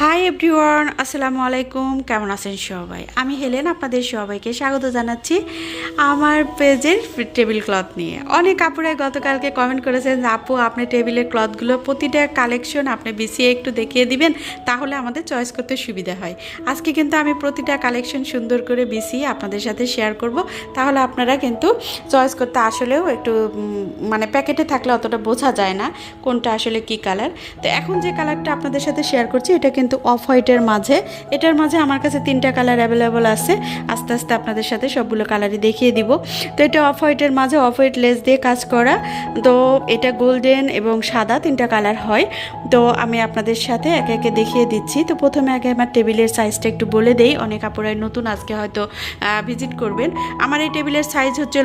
Hi everyone আসসালামু আলাইকুম কেমন আছেন সবাই? আমি হেলেন আপনাদের সবাইকে স্বাগত জানাচ্ছি আমার পেজের টেবিল ক্লথ নিয়ে। অনেক আপুরাই গতকালকে কমেন্ট করেছেন আপু, আপনি টেবিলের ক্লথগুলো প্রতিটা কালেকশন আপনি বিছিয়ে একটু দেখিয়ে দিবেন, তাহলে আমাদের চয়েস করতে সুবিধা হয়। আজকে কিন্তু আমি প্রতিটা কালেকশন সুন্দর করে বিছিয়ে আপনাদের সাথে শেয়ার করব। তাহলে আপনারা কিন্তু চয়েস করতে আসলেও একটু মানে প্যাকেটে থাকলে অতটা বোঝা যায় না কোনটা আসলে কি কালার তো এখন যে কালারটা আপনাদের সাথে শেয়ার করছি, এটা কিন্তু অফ হোয়াইটের মাঝে। এটার মাঝে আমার কাছে তিনটা কালার অ্যাভেলেবল আছে। আস্তে আস্তে আপনাদের সাথে সবগুলো কালারই দেখিয়ে দিব। তো এটা অফ হোয়াইটের মাঝে অফ হোয়াইট লেস দিয়ে কাজ করা। তো এটা গোল্ডেন এবং সাদা তিনটা কালার হয়। তো আমি আপনাদের সাথে একে একে দেখিয়ে দিচ্ছি। তো প্রথমে আগে আমার টেবিলের সাইজটা একটু বলে দেই। অনেক আপুরাই নতুন আজকে হয়তো ভিজিট করবেন। আমার এই টেবিলের সাইজ হচ্ছে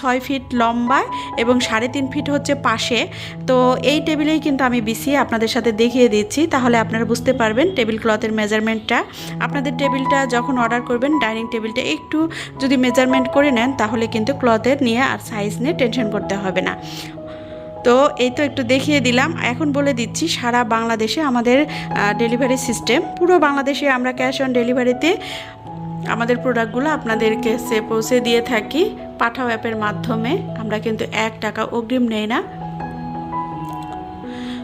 ছয় ফিট লম্বা এবং সাড়ে তিন ফিট হচ্ছে পাশে। তো এই টেবিলেই কিন্তু আমি বিছিয়ে আপনাদের সাথে দেখিয়ে দিচ্ছি। তাহলে আপনারা বুঝতে পারবেন টেবিল ক্লথের মেজারমেন্টটা আপনাদের টেবিলটা যখন অর্ডার করবেন ডাইনিং টেবিলটা একটু যদি মেজারমেন্ট করে নেন, তাহলে কিন্তু ক্লথের নিয়ে আর সাইজ নিয়ে টেনশন করতে হবে না। তো এই তো একটু দেখিয়ে দিলাম। এখন বলে দিচ্ছি, সারা বাংলাদেশে আমাদের ডেলিভারি সিস্টেম পুরো বাংলাদেশে আমরা ক্যাশ অন ডেলিভারিতে আমাদের প্রোডাক্টগুলো আপনাদেরকে সে পৌঁছে দিয়ে থাকি। পাঠাও অ্যাপের মাধ্যমে, আমরা কিন্তু এক টাকা অগ্রিম নেই না।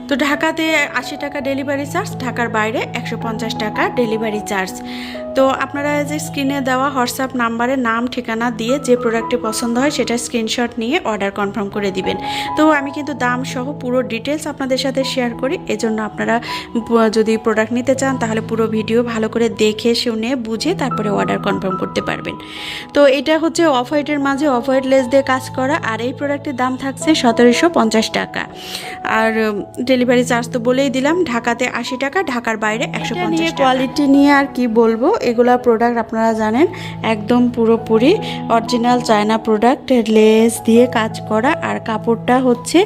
তো ঢাকাতে আশি টাকা ডেলিভারি চার্জ ঢাকার বাইরে একশো পঞ্চাশ টাকা ডেলিভারি চার্জ তো আপনারা যে স্ক্রিনে দেওয়া হোয়াটসঅ্যাপ নাম্বারে নাম ঠিকানা দিয়ে যে প্রোডাক্টটি পছন্দ হয় সেটা স্ক্রিনশট নিয়ে অর্ডার কনফার্ম করে দিবেন। তো আমি কিন্তু দাম সহ পুরো ডিটেলস আপনাদের সাথে শেয়ার করি। এজন্য আপনারা যদি প্রোডাক্ট নিতে চান তাহলে পুরো ভিডিও ভালো করে দেখে শুনে বুঝে তারপরে অর্ডার কনফার্ম করতে পারবেন। তো এটা হচ্ছে অফ হোয়াইটের মাঝে অফ হোয়াইট লেস দিয়ে কাজ করা আর এই প্রোডাক্টের দাম থাকছে সতেরোশো পঞ্চাশ টাকা। আর ডেলিভারি চার্জ তো বলেই দিলাম ঢাকাতে আশি টাকা ঢাকার বাইরে একশো পঞ্চাশ কোয়ালিটি নিয়ে আর কি বলব? এগুলা প্রোডাক্ট আপনারা জানেন, একদম পুরোপুরি অরিজিনাল চায়না প্রোডাক্ট লেস দিয়ে কাজ করা। আর কাপড়টা হচ্ছে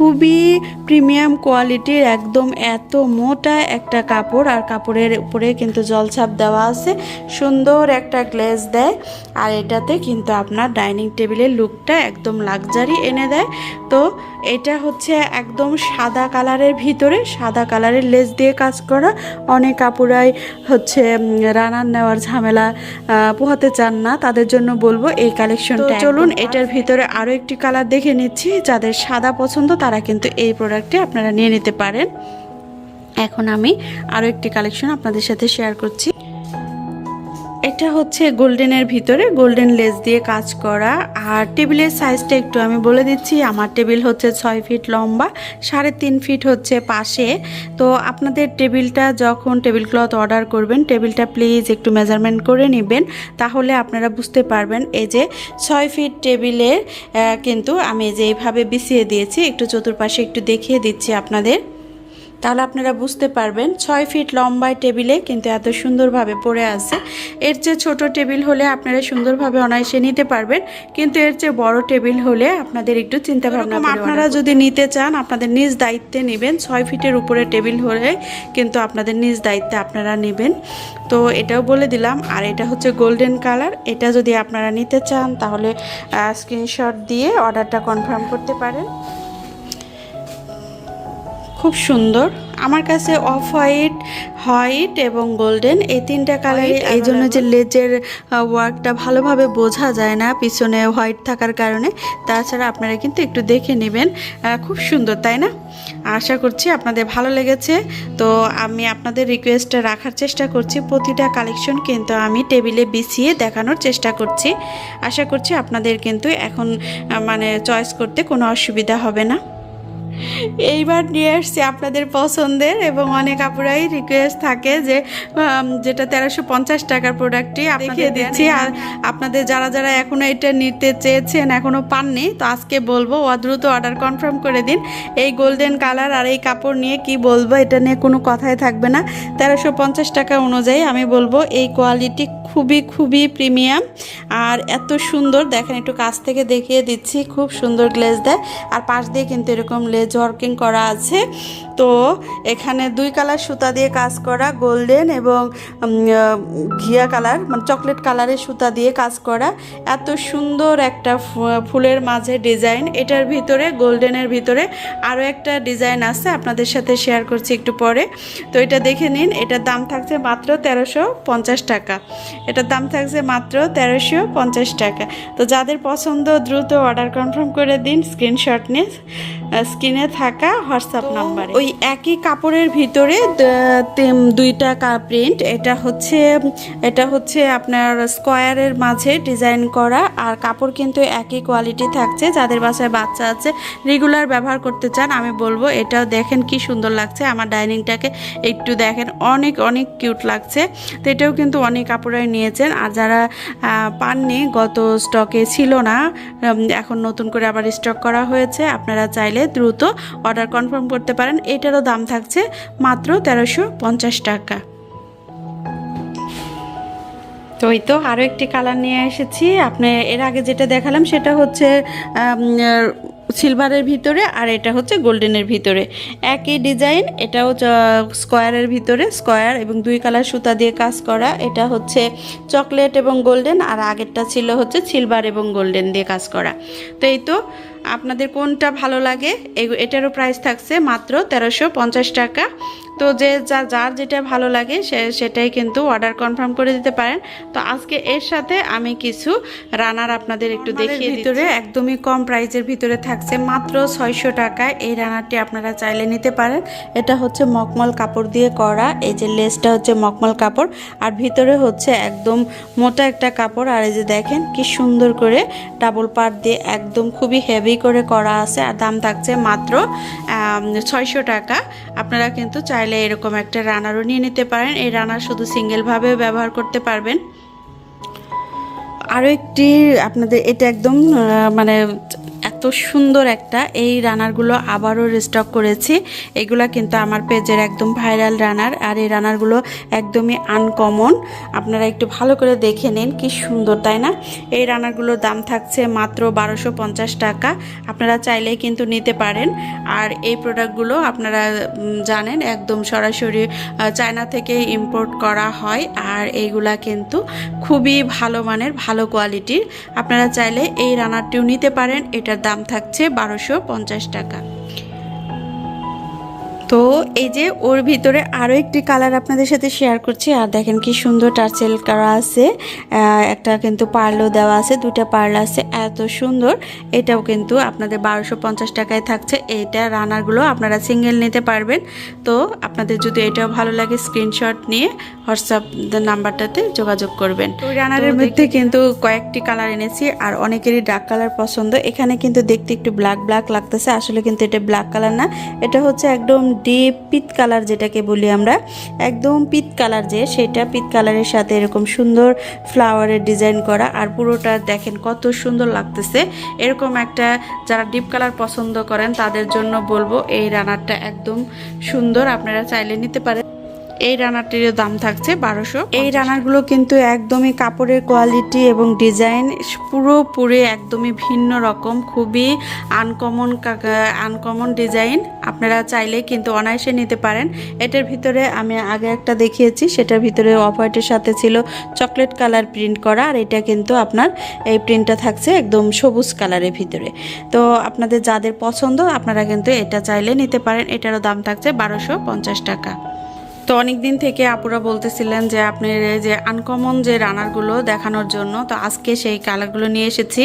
খুবই প্রিমিয়াম কোয়ালিটির একদম এত মোটা একটা কাপড়। আর কাপড়ের উপরে কিন্তু জলছাপ দেওয়া আছে। সুন্দর একটা গ্লেজ দেয়। আর এটাতে কিন্তু আপনার ডাইনিং টেবিলের লুকটা একদম লাক্সারি এনে দেয়। তো এটা হচ্ছে একদম সাদা কালারের ভিতরে সাদা কালারের লেস দিয়ে কাজ করা। অনেক কাপড়াই হচ্ছে রানার নেওয়ার ঝামেলা পোহাতে চান না। তাদের জন্য বলব এই কালেকশনটা চলুন এটার ভিতরে আরও একটি কালার দেখে নিচ্ছি। যাদের সাদা পছন্দ তারা কিন্তু এই প্রোডাক্টটি আপনারা নিয়ে নিতে পারেন। এখন আমি আরও একটি কালেকশন আপনাদের সাথে শেয়ার করছি। এটা হচ্ছে গোল্ডেনের ভিতরে গোল্ডেন লেস দিয়ে কাজ করা। আর টেবিলের সাইজটা একটু আমি বলে দিচ্ছি। আমার টেবিল হচ্ছে ছয় ফিট লম্বা, সাড়ে তিন ফিট হচ্ছে পাশে। তো আপনাদের টেবিলটা যখন টেবিল ক্লথ অর্ডার করবেন, টেবিলটা প্লিজ একটু মেজারমেন্ট করে নেবেন। তাহলে আপনারা বুঝতে পারবেন এই যে ছয় ফিট টেবিলের কিন্তু আমি যে এইভাবে বিছিয়ে দিয়েছি, একটু চতুর্পাশে একটু দেখিয়ে দিচ্ছি আপনাদের। তাহলে আপনারা বুঝতে পারবেন ছয় ফিট লম্বায় টেবিলে কিন্তু এত সুন্দরভাবে পড়ে আছে। এর চেয়ে ছোট টেবিল হলে আপনারা সুন্দরভাবে অনায়াসে নিতে পারবেন। কিন্তু এর চেয়ে বড় টেবিল হলে আপনাদের একটু চিন্তা ভাবনা আপনারা যদি নিতে চান আপনাদের নিজ দায়িত্বে নেবেন। ছয় ফিটের উপরে টেবিল হলে কিন্তু আপনাদের নিজ দায়িত্বে আপনারা নেবেন। তো এটাও বলে দিলাম। আর এটা হচ্ছে গোল্ডেন কালার। এটা যদি আপনারা নিতে চান তাহলে স্ক্রিনশট দিয়ে অর্ডারটা কনফার্ম করতে পারেন। খুব সুন্দর। আমার কাছে অফ হোয়াইট হোয়াইট এবং গোল্ডেন এই তিনটা কালারই এই জন্য যে লেজের ওয়ার্কটা ভালোভাবে বোঝা যায় না পিছনে হোয়াইট থাকার কারণে তাছাড়া আপনারা কিন্তু একটু দেখে নেবেন খুব সুন্দর তাই না? আশা করছি আপনাদের ভালো লেগেছে। তো আমি আপনাদের রিকোয়েস্টটা রাখার চেষ্টা করছি প্রতিটা কালেকশন কিন্তু আমি টেবিলে বিছিয়ে দেখানোর চেষ্টা করছি। আশা করছি আপনাদের কিন্তু এখন মানে চয়েস করতে কোনো অসুবিধা হবে না। এইবার নিয়ে এসছি আপনাদের পছন্দের এবং অনেক আপুরাই রিকোয়েস্ট থাকে যে যেটা তেরোশো পঞ্চাশ টাকার প্রোডাক্টটি দেখিয়ে দিচ্ছি। আর আপনাদের যারা যারা এখনও এটা নিতে চেয়েছেন এখনও পাননি তো আজকে বলব ও দ্রুত অর্ডার কনফার্ম করে দিন। এই গোল্ডেন কালার আর এই কাপড় নিয়ে কি বলব এটা নিয়ে কোনো কথাই থাকবে না। তেরোশো পঞ্চাশ টাকা অনুযায়ী আমি বলব এই কোয়ালিটি খুবই খুবই প্রিমিয়াম আর এত সুন্দর দেখেন একটু কাছ থেকে দেখিয়ে দিচ্ছি খুব সুন্দর গ্লেজ দেয়। আর পাশ দিয়ে কিন্তু এরকম লেজ ওয়ার্কিং করা আছে। তো এখানে দুই কালার সুতা দিয়ে কাজ করা গোল্ডেন এবং ঘিয়া কালার মানে চকলেট কালারের সুতা দিয়ে কাজ করা। এত সুন্দর একটা ফুলের মাঝে ডিজাইন। এটার ভিতরে গোল্ডেনের ভিতরে আরও একটা ডিজাইন আছে আপনাদের সাথে শেয়ার করছি একটু পরে। তো এটা দেখে নিন এটার দাম থাকছে মাত্র তেরোশো পঞ্চাশ টাকা। এটার দাম থাকছে মাত্র তেরোশো পঞ্চাশ টাকা। তো যাদের পছন্দ দ্রুত অর্ডার কনফার্ম করে দিন স্ক্রিনশট নিয়ে স্ক্রিনে থাকা হোয়াটসঅ্যাপ নাম্বারে। ওই একই কাপড়ের ভিতরে দুইটা প্রিন্ট এটা হচ্ছে এটা হচ্ছে আপনার স্কোয়ারের মাঝে ডিজাইন করা, আর কাপড় কিন্তু একই কোয়ালিটি থাকছে, যাদের বাসায় বাচ্চা আছে রেগুলার ব্যবহার করতে চান, আমি বলব এটাও দেখেন কি সুন্দর লাগছে, আমার ডাইনিংটাকে একটু দেখেন, অনেক অনেক কিউট লাগছে, তো এটাও কিন্তু অনেক কাপড়াই নিয়েছেন, আর যারা পাননি, গত স্টকে ছিল না এখন নতুন করে আবার স্টক করা হয়েছে, আপনারা চাইলে দ্রুত অর্ডার কনফার্ম করতে পারেন এটারও দাম থাকছে মাত্র তেরোশো পঞ্চাশ টাকা। তো এই তো আরও একটি কালার নিয়ে এসেছি। আপনি এর আগে যেটা দেখালাম সেটা হচ্ছে সিলভারের ভিতরে আর এটা হচ্ছে গোল্ডেনের ভিতরে। একই ডিজাইন, এটাও স্কোয়ারের ভিতরে, স্কোয়ার এবং দুই কালার সুতা দিয়ে কাজ করা। এটা হচ্ছে চকলেট এবং গোল্ডেন আর আগেরটা ছিল হচ্ছে সিলভার এবং গোল্ডেন দিয়ে কাজ করা। তো এই তো, আপনাদের কোনটা ভালো লাগে? এটারও প্রাইস থাকছে মাত্র তেরোশো টাকা। তো যে যা যার যেটা ভালো লাগে সে সেটাই কিন্তু অর্ডার কনফার্ম করে দিতে পারেন। তো আজকে এর সাথে আমি কিছু রানার আপনাদের একটু দেখিয়ে ভিতরে একদমই কম প্রাইসের ভিতরে থাকছে মাত্র ছয়শো টাকায়। এই রানারটি আপনারা চাইলে নিতে পারেন। এটা হচ্ছে মকমল কাপড় দিয়ে করা। এই যে লেসটা হচ্ছে মকমল কাপড়। আর ভিতরে হচ্ছে একদম মোটা একটা কাপড়। আর এই যে দেখেন কি সুন্দর করে ডাবল পার্ট দিয়ে একদম খুবই হেভি করে করা আছে। আর দাম থাকছে মাত্র ছয়শো টাকা। আপনারা কিন্তু চাইলে এরকম একটা রানারও নিয়ে নিতে পারেন। এই রানার শুধু সিঙ্গেলভাবেও ব্যবহার করতে পারবেন। আরও একটি আপনাদের, এটা একদম মানে এত সুন্দর একটা এই রানারগুলো আবারও রিস্টক করেছি। এগুলা কিন্তু আমার পেজের একদম ভাইরাল রানার আর এই রানারগুলো একদমই আনকমন আপনারা একটু ভালো করে দেখে নিন, কি সুন্দর, তাই না? এই রানারগুলোর দাম থাকছে মাত্র বারোশো টাকা। আপনারা চাইলেই কিন্তু নিতে পারেন। আর এই প্রোডাক্টগুলো আপনারা জানেন, একদম সরাসরি চায়না থেকে ইম্পোর্ট করা হয়। আর এইগুলা কিন্তু খুবই ভালো মানের, ভালো কোয়ালিটির আপনারা চাইলে এই রানারটিও নিতে পারেন। এটার দাম থাকছে বারোশো টাকা। তো এই যে ওর ভিতরে আরও একটি কালার আপনাদের সাথে শেয়ার করছি। আর দেখেন কি সুন্দর টার্সেল করা আছে। একটা কিন্তু পার্লও দেওয়া আছে দুটা পার্ল আছে এত সুন্দর। এটাও কিন্তু আপনাদের বারোশো পঞ্চাশ টাকায় থাকছে। এইটা রানারগুলো আপনারা সিঙ্গেল নিতে পারবেন। তো আপনাদের যদি এটাও ভালো লাগে স্ক্রিনশট নিয়ে হোয়াটসঅ্যাপ নাম্বারটাতে যোগাযোগ করবেন। তো রানারের মধ্যে কিন্তু কয়েকটি কালার এনেছি আর অনেকেরই ডার্ক কালার পছন্দ। এখানে কিন্তু দেখতে একটু ব্ল্যাক ব্ল্যাক লাগতেছে। আসলে কিন্তু এটা ব্ল্যাক কালার না। এটা হচ্ছে একদম ডিপ পিত কালার যেটাকে বলি আমরা, একদম পিত কালার যে, সেটা পিত কালারের সাথে এরকম সুন্দর ফ্লাওয়ারের ডিজাইন করা আর পুরোটা দেখেন কত সুন্দর লাগতেছে। এরকম একটা যারা ডিপ কালার পছন্দ করেন তাদের জন্য বলব এই রানারটা একদম সুন্দর, আপনারা চাইলে নিতে পারেন। এই রানারটির দাম থাকছে বারোশো এই রানারগুলো কিন্তু একদমই কাপড়ের কোয়ালিটি এবং ডিজাইন পুরোপুরি একদমই ভিন্ন রকম, খুবই আনকমন আনকমন ডিজাইন আপনারা চাইলে কিন্তু অনায়াসে নিতে পারেন। এটার ভিতরে আমি আগে একটা দেখিয়েছি, সেটার ভিতরে অফ হোয়াইটের সাথে ছিল চকলেট কালার প্রিন্ট করা, আর এটা কিন্তু আপনার এই প্রিন্টটা থাকছে একদম সবুজ কালারের ভিতরে। তো আপনাদের যাদের পছন্দ, আপনারা কিন্তু এটা চাইলে নিতে পারেন। এটারও দাম থাকছে বারোশো টাকা। তো অনেক দিন থেকে আপুরা বলতেছিলেন যে আপনার যে আনকমন যে রানারগুলো দেখানোর জন্য, তো আজকে সেই কালারগুলো নিয়ে এসেছি।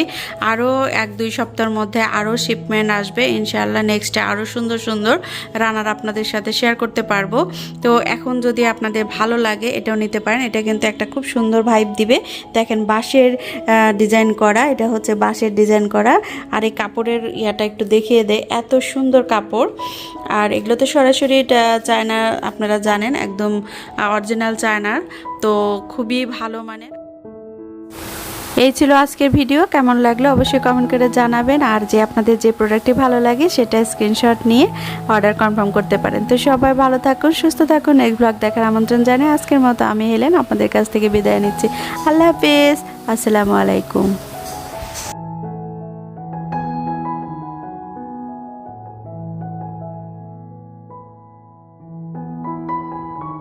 আরও এক দুই সপ্তাহের মধ্যে আরও শিপমেন্ট আসবে। ইনশাআল্লাহ নেক্সটে আরও সুন্দর সুন্দর রানার আপনাদের সাথে শেয়ার করতে পারব। তো এখন যদি আপনাদের ভালো লাগে, এটাও নিতে পারেন। এটা কিন্তু একটা খুব সুন্দর ভাইব দিবে। দেখেন বাঁশের ডিজাইন করা, এটা হচ্ছে বাঁশের ডিজাইন করা। আর এই কাপড়ের ইয়াটা একটু দেখিয়ে দেয় এত সুন্দর কাপড়। আর এগুলো তো সরাসরি এটা চায়না আপনারা জানেন একদম অরিজিনাল চায়নার, তো খুবই ভালো মানের। এই ছিল আজকের ভিডিও কেমন লাগল অবশ্যই কমেন্ট করে জানাবেন। আর যে আপনাদের যে প্রোডাক্টটি ভালো লাগে, সেটা স্ক্রিনশট নিয়ে অর্ডার কনফার্ম করতে পারেন। তো সবাই ভালো থাকুন, সুস্থ থাকুন। নেক্সট ব্লগ দেখার আমন্ত্রণ জানিয়ে আজকের মতো আমি, হেলেন, আপনাদের কাছ থেকে বিদায় নিচ্ছি। আল্লাহ হাফেজ, আসসালামু আলাইকুম।